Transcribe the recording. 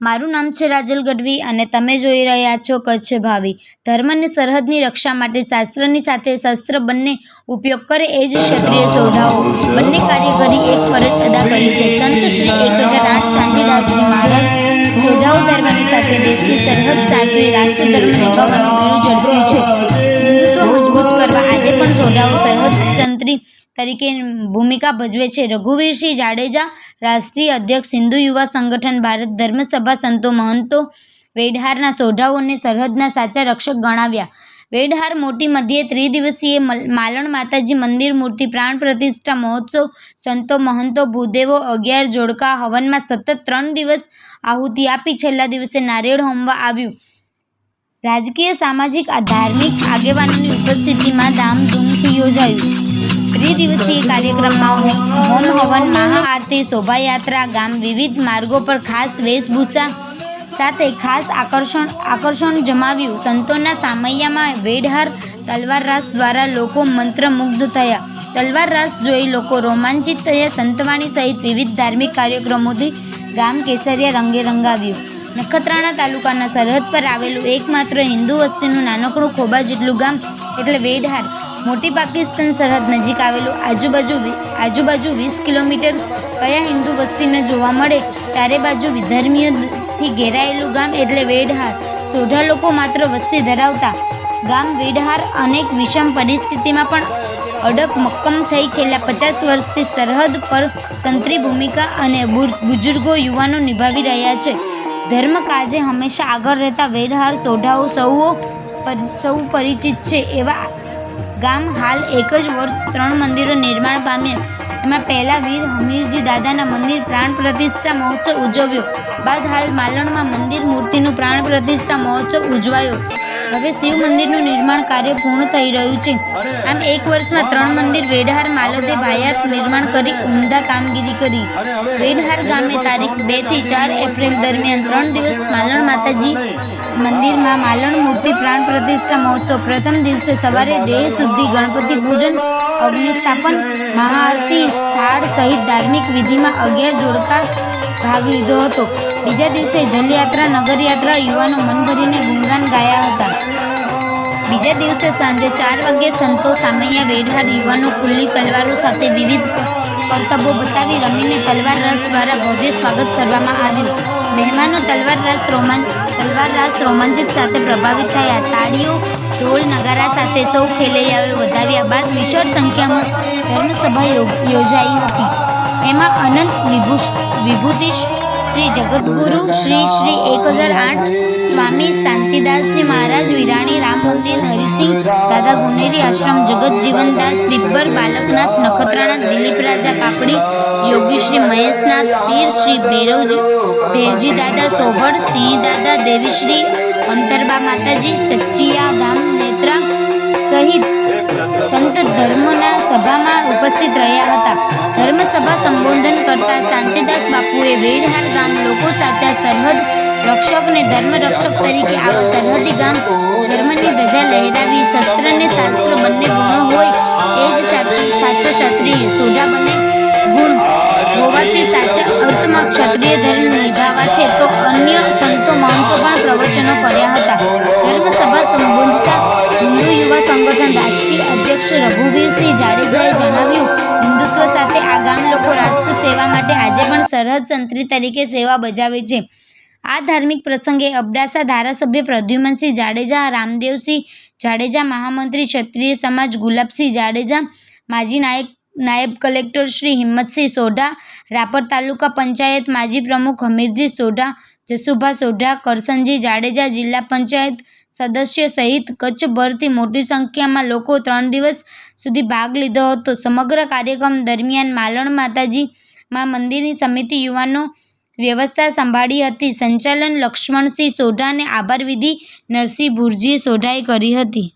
મારું નામ છે રાજલ ગઢવી અને તમે જોઈ રહ્યા છો કચ્છ ભાવી. ધર્મની સરહદની રક્ષા માટે શાસ્ત્રની સાથે શસ્ત્ર બંને ઉપયોગ કરે એ જ ક્ષત્રિય સોઢાઓ. બંને કાર્ય કરી એક ફરજ અદા કરી છે. સંત શ્રી એક હજાર આઠ શાંતિદાસજી મહારાજ સોઢાઓ ધર્મની સાથે દેશની સરહદ સાચવી રાષ્ટ્ર ધર્મ નિભાવવાનું બીડું ઝડપ્યું છે. હિન્દુત્વ મજબૂત કરવા આજે પણ સોઢાઓ સરહદ તંત્રી તરીકે ભૂમિકા ભજવે છે. રઘુવીરસિંહ જાડેજા, રાષ્ટ્રીય અધ્યક્ષ, હિન્દુ યુવા સંગઠન, ભારત ધર્મસભા સંતો મહંતો, વેડહારના સોઢાઓને સરહદના સાચા રક્ષક ગણાવ્યા. વેડહાર મોટી મધ્યે ત્રિદિવસીય મલ- માલણ માતાજી મંદિર મૂર્તિ પ્રાણ પ્રતિષ્ઠા મહોત્સવ, સંતો મહંતો ભૂદેવો અગિયાર જોડકા હવનમાં સતત ત્રણ દિવસ આહુતિ આપી છેલ્લા દિવસે નારિયેળ હોમવા આવ્યું. રાજકીય, સામાજિક ધાર્મિક આગેવાનોની ઉપસ્થિતિમાં ધામધૂમથી યોજાયું. ત્રિદિવસીય કાર્યક્રમમાં હોમ હવન, મહાઆરતી, શોભાયાત્રા, ગામ વિવિધ માર્ગો પર ખાસ વેશભૂષા સાથે ખાસ આકર્ષણ આકર્ષણ જમાવ્યું. સંતોના સામૈયામાં વેઢહાર તલવાર રાસ દ્વારા લોકો મંત્રમુગ્ધ થયા. તલવાર રાસ જોઈ લોકો રોમાંચિત થયા. સંતવાણી સહિત વિવિધ ધાર્મિક કાર્યક્રમોથી ગામ કેસરિયા રંગે રંગાવ્યું. નખત્રાણા તાલુકાના સરહદ પર આવેલું એકમાત્ર હિન્દુ વસ્તીનું નાનકડું ખોબા જેટલું ગામ એટલે વેઢહાર મોટી પાકિસ્તાન સરહદ નજીક આવેલું આજુબાજુ આજુબાજુ વીસ કિલોમીટર કયા હિન્દુ વસ્તીને જોવા મળે? ચારે બાજુ વિધર્મીઓથી ઘેરાયેલું ગામ એટલે વેડહાર. સોઢા લોકો માત્ર વસ્તી ધરાવતા. ગામ વેડહાર અનેક વિષમ પરિસ્થિતિમાં પણ અડગ મક્કમ થઈ છેલ્લા પચાસ વર્ષથી સરહદ પર તંત્રી ભૂમિકા અને બુજુર્ગો યુવાનો નિભાવી રહ્યા છે. ધર્મ કાજે હંમેશા આગળ રહેતા વેડહાર સોઢાઓ સૌઓ સૌ પરિચિત છે એવા ગામ હાલ એક જ વર્ષ ત્રણ મંદિરો નિર્માણ પામ્યા. એમાં પહેલા વીર હમીરજી દાદાના મંદિર પ્રાણ પ્રતિષ્ઠા મહોત્સવ ઉજવ્યો. બાદ હાલ માલણમાં મંદિર મૂર્તિનું પ્રાણ પ્રતિષ્ઠા મહોત્સવ ઉજવાયો. હવે શિવ મંદિરનું નિર્માણ કાર્ય પૂર્ણ થઈ રહ્યું છે. આમ એક વર્ષમાં ત્રણ મંદિર વેડહાર માલદે ભાયાત નિર્માણ કરી ઉમદા કામગીરી કરી. વેડહાર ગામે તારીખ બેથી ચાર એપ્રિલ દરમિયાન ત્રણ દિવસ માલણ માતાજી મંદિરમાં માલણ મૂર્તિ પ્રાણ પ્રતિષ્ઠા મહોત્સવ પ્રથમ દિવસે સવારે દેહ શુદ્ધિ, ગણપતિ પૂજન, અગ્નિસ્થાપન, મહાઆરતી, થાળ સહિત ધાર્મિક વિધિમાં અગિયાર જોડકા ભાગ લીધો હતો. બીજા દિવસે જલયાત્રા, નગરયાત્રા, યુવાનો મન ભરીને ગુણગાન ગાયા હતા. બીજા દિવસે સાંજે ચાર વાગ્યે સંતો સામૈયા વેઢાર યુવાનો ખુલ્લી તલવારો સાથે વિવિધ કરતબો બતાવી રમીને તલવાર રસ દ્વારા ભવ્ય સ્વાગત કરવામાં આવ્યું. મહેમાનો તલવાર રસ રોમાંચ તલવાર રાસ રોમાંચિત સાથે પ્રભાવિત થયા. તાળીઓ, ઢોલ, નગારા સાથે સૌ ખેલૈયાઓએ વધાવ્યા બાદ વિશાળ સંખ્યામાં ધર્મસભા યોજાઈ હતી. એમાં અનંત વિભૂષ, વિભૂતિશ, શ્રી જગદગુરુ, શ્રી શ્રી એક હજાર આઠ, સ્વામી શાંતિદાસજી મહારાજ, વિરાણી, રામ મંદિર હરિસિંહ દાદા ગુનેરી આશ્રમ જગત જીવનદાસ બિબ્બર બાલકનાથ નખત્રાણા દિલીપ રાજા કાપડી યોગીશ્રી મહેશનાથ પીર શ્રી ભૈરવજી, ભેરજી દાદા સોભળ સિંહ દાદા દેવીશ્રી, અંતરબા માતાજી સચિયા ગામ નેત્રા સહિત સંત ધર્મના સભામાં ઉપસ્થિત રહ્યા હતા. ધર્મસભા સંબોધન કરતા શાંતિદાસ બાપુએ વેરહાર ગામ લોકો સાચા સરહદ રક્ષકને ધર્મ રક્ષક તરીકે આવા સરહદી ગામ ધર્મની ધજા લહેરાવી શસ્ત્ર ને શાસ્ત્ર બંને ગુણો હોય, એ જ સાચો ક્ષત્રિય સોઢા બંને ગુણ હોવાથી સાચા અર્થમાં ક્ષત્રિય ધર્મ નિભાવા છે. તો અન્ય સંતો મહંતો પણ પ્રવચનો કર્યા હતા. ધર્મસભા સંબોધતા હિન્દુ યુવા સંગઠન રાષ્ટ્રીય અધ્યક્ષ રઘુવીરસિંહ જાડેજાએ જણાવ્યું, હિન્દુત્વ સાથે આ ગામ લોકો રાષ્ટ્ર સેવા માટે આજે પણ સરહદ સંત્રી તરીકે સેવા બજાવે છે. આ ધાર્મિક પ્રસંગે અબડાસા ધારાસભ્ય પ્રદ્યુમનસિંહ જાડેજા, રામદેવસિંહ જાડેજા, મહામંત્રી ક્ષત્રિય સમાજ ગુલાબસિંહ જાડેજા, માજી નાયક, નાયબ કલેક્ટર શ્રી હિંમતસિંહ સોઢા, રાપર તાલુકા પંચાયત માજી પ્રમુખ હમીરજી સોઢા, જસુભા સોઢા, કરસનજી જાડેજા, જિલ્લા પંચાયત સદસ્ય સહિત કચ્છભરથી મોટી સંખ્યામાં લોકો ત્રણ દિવસ સુધી ભાગ લીધો હતો. સમગ્ર કાર્યક્રમ દરમિયાન માલણ માતાજી માં મંદિરની સમિતિ યુવાનો વ્યવસ્થા સંભાળી હતી. સંચાલન લક્ષ્મણસિંહ સોઢાને આભારવિધિ આભાર વિધિ નરસિંહ ભુરજી સોઢાએ કરી હતી.